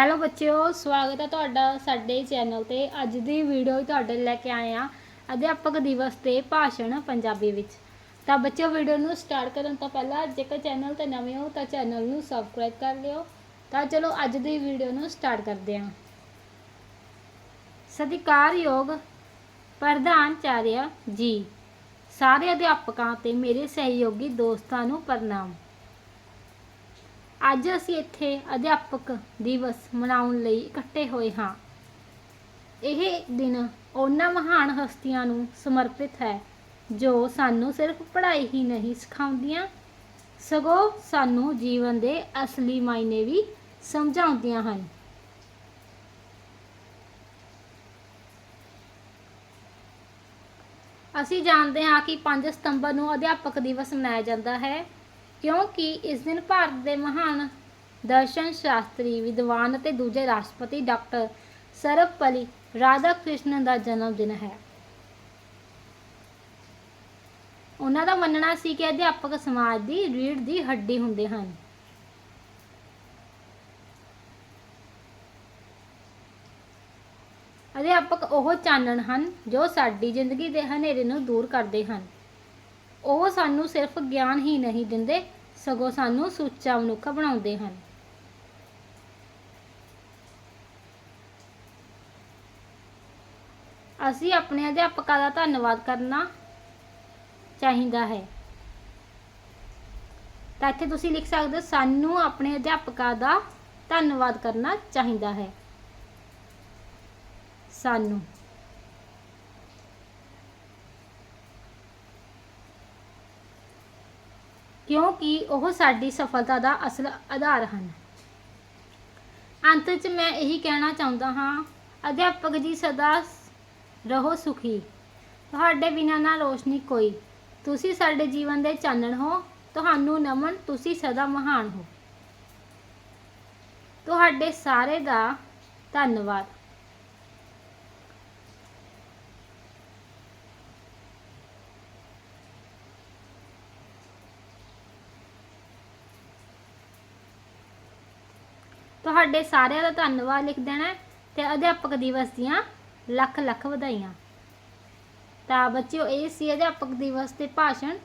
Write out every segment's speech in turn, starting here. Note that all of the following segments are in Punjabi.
ਹੈਲੋ ਬੱਚਿਓ, ਸਵਾਗਤ ਹੈ ਤੁਹਾਡਾ ਸਾਡੇ ਚੈਨਲ ਤੇ। ਅੱਜ ਦੀ ਵੀਡੀਓ ਤੁਹਾਡੇ ਲਈ ਲੈ ਕੇ ਆਏ ਆ ਅਧਿਆਪਕ ਦਿਵਸ ਤੇ ਭਾਸ਼ਣ ਪੰਜਾਬੀ ਵਿੱਚ। ਤਾਂ ਬੱਚਿਓ ਵੀਡੀਓ ਨੂੰ ਸਟਾਰਟ ਕਰਨ ਤੋਂ ਪਹਿਲਾਂ ਜੇਕਰ ਚੈਨਲ ਤੇ ਨਵੇਂ ਹੋ ਤਾਂ ਚੈਨਲ ਨੂੰ ਸਬਸਕ੍ਰਾਈਬ ਕਰ ਲਿਓ। ਤਾਂ ਚਲੋ ਅੱਜ ਦੀ ਵੀਡੀਓ ਨੂੰ ਸਟਾਰਟ ਕਰਦੇ ਹਾਂ ਸਤਿਕਾਰਯੋਗ ਪ੍ਰਧਾਨਚਾਰਿਆ ਜੀ, ਸਾਰੇ ਅਧਿਆਪਕਾਂ ਤੇ ਮੇਰੇ ਸਹਿਯੋਗੀ ਦੋਸਤਾਂ ਨੂੰ ਪ੍ਰਣਾਮ। ਅੱਜ ਅਸੀਂ ਇੱਥੇ ਅਧਿਆਪਕ ਦਿਵਸ ਮਨਾਉਣ ਲਈ ਇਕੱਠੇ ਹੋਏ ਹਾਂ। ਇਹ ਦਿਨ ਉਹਨਾਂ ਮਹਾਨ ਹਸਤੀਆਂ ਨੂੰ ਸਮਰਪਿਤ ਹੈ, ਜੋ ਸਾਨੂੰ ਸਿਰਫ ਪੜ੍ਹਾਈ ਹੀ ਨਹੀਂ ਸਿਖਾਉਂਦੀਆਂ, ਸਗੋਂ ਸਾਨੂੰ ਜੀਵਨ ਦੇ ਅਸਲੀ ਮਾਇਨੇ ਵੀ ਸਮਝਾਉਂਦੀਆਂ ਹਨ। ਅਸੀਂ ਜਾਣਦੇ ਹਾਂ ਕਿ 5 ਸਤੰਬਰ ਨੂੰ ਅਧਿਆਪਕ ਦਿਵਸ ਮਨਾਇਆ ਜਾਂਦਾ ਹੈ। ਕਿਉਂਕਿ ਇਸ ਦਿਨ ਭਾਰਤ ਦੇ ਮਹਾਨ ਦਰਸ਼ਨ ਸ਼ਾਸਤਰੀ, ਵਿਦਵਾਨ ਅਤੇ ਦੂਜੇ ਰਾਸ਼ਟਰਪਤੀ ਡਾਕਟਰ ਸਰਵਪਲੀ ਰਾਧਾ ਕ੍ਰਿਸ਼ਨ ਦਾ ਜਨਮ ਦਿਨ ਹੈ। ਉਹਨਾਂ ਦਾ ਮੰਨਣਾ ਸੀ ਕਿ ਅਧਿਆਪਕ ਸਮਾਜ ਦੀ ਰੀੜ ਦੀ ਹੱਡੀ ਹੁੰਦੇ ਹਨ। ਅਧਿਆਪਕ ਉਹ ਚਾਨਣ ਹਨ ਜੋ ਸਾਡੀ ਜ਼ਿੰਦਗੀ ਦੇ ਹਨੇਰੇ ਨੂੰ ਦੂਰ ਕਰਦੇ ਹਨ। ਉਹ ਸਾਨੂੰ ਸਿਰਫ ਗਿਆਨ ਹੀ ਨਹੀਂ ਦਿੰਦੇ, ਸਗੋਂ ਸਾਨੂੰ ਸੁੱਚਾ ਮਨੁੱਖ ਬਣਾਉਂਦੇ ਹਨ। ਅਸੀਂ ਆਪਣੇ ਅਧਿਆਪਕਾਂ ਦਾ ਧੰਨਵਾਦ ਕਰਨਾ ਚਾਹੀਦਾ ਹੈ। ਤਾਂ ਇੱਥੇ ਤੁਸੀਂ ਲਿਖ ਸਕਦੇ ਹੋ, ਸਾਨੂੰ ਆਪਣੇ ਅਧਿਆਪਕਾਂ ਦਾ ਧੰਨਵਾਦ ਕਰਨਾ ਚਾਹੀਦਾ ਹੈ। ਸਾਨੂੰ। ਕਿਉਂਕਿ ਉਹ ਸਾਡੀ ਸਫਲਤਾ ਦਾ ਅਸਲ ਆਧਾਰ ਹਨ। ਅੰਤ ਵਿੱਚ ਮੈਂ ਇਹੀ ਕਹਿਣਾ ਚਾਹੁੰਦਾ ਹਾਂ, ਅਧਿਆਪਕ ਜੀ ਸਦਾ ਰਹੋ ਸੁਖੀ। ਤੁਹਾਡੇ ਬਿਨਾਂ ਨਾ ਰੋਸ਼ਨੀ ਕੋਈ। ਤੁਸੀਂ ਸਾਡੇ ਜੀਵਨ ਦੇ ਚਾਨਣ ਹੋ। ਤੁਹਾਨੂੰ ਨਮਨ ਤੁਸੀਂ ਸਦਾ ਮਹਾਨ ਹੋ। ਤੁਹਾਡੇ ਸਾਰੇ ਦਾ ਧੰਨਵਾਦ। ਤੁਹਾਡੇ ਸਾਰਿਆਂ ਦਾ ਧੰਨਵਾਦ ਲਿਖ ਦੇਣਾ ਹੈ ਤੇ ਅਧਿਆਪਕ ਦਿਵਸ ਦੀਆਂ ਲੱਖ ਲੱਖ ਵਧਾਈਆਂ। ਤਾਂ ਬੱਚਿਓ, ਇਹ ਸੀ ਅਧਿਆਪਕ ਦਿਵਸ ਤੇ ਭਾਸ਼ਣ।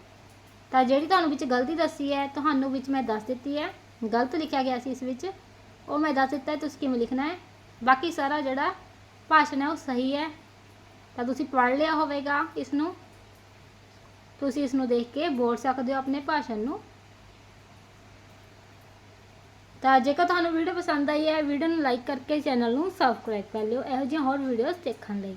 ਤਾਂ ਜਿਹੜੀ ਤੁਹਾਨੂੰ ਵਿੱਚ ਗਲਤੀ ਦੱਸੀ ਹੈ, ਤੁਹਾਨੂੰ ਵਿੱਚ ਮੈਂ ਦੱਸ ਦਿੱਤੀ ਹੈ। ਗਲਤ ਲਿਖਿਆ ਗਿਆ ਸੀ ਇਸ ਵਿੱਚ। ਉਹ ਮੈਂ ਦੱਸ ਦਿੱਤਾ ਤੁਸੀਂ ਕਿਵੇਂ ਲਿਖਣਾ ਹੈ। ਬਾਕੀ ਸਾਰਾ ਜਿਹੜਾ ਭਾਸ਼ਣ ਹੈ, ਉਹ ਸਹੀ ਹੈ। ਤਾਂ ਤੁਸੀਂ ਪੜ੍ਹ ਲਿਆ ਹੋਵੇਗਾ ਇਸ ਨੂੰ। ਤੁਸੀਂ ਇਸ ਨੂੰ ਦੇਖ ਕੇ ਬੋਲ ਸਕਦੇ ਹੋ ਆਪਣੇ ਭਾਸ਼ਣ ਨੂੰ। ਤਾਂ ਜੇਕਰ ਤੁਹਾਨੂੰ ਵੀਡੀਓ ਪਸੰਦ ਆਈ ਹੈ ਵੀਡੀਓ ਨੂੰ ਲਾਈਕ ਕਰਕੇ ਚੈਨਲ ਨੂੰ ਸਬਸਕ੍ਰਾਈਬ ਕਰ ਲਿਓ। ਇਹੋ ਜਿਹੀਆਂ ਹੋਰ ਵੀਡੀਓਜ਼ ਦੇਖਣ ਲਈ।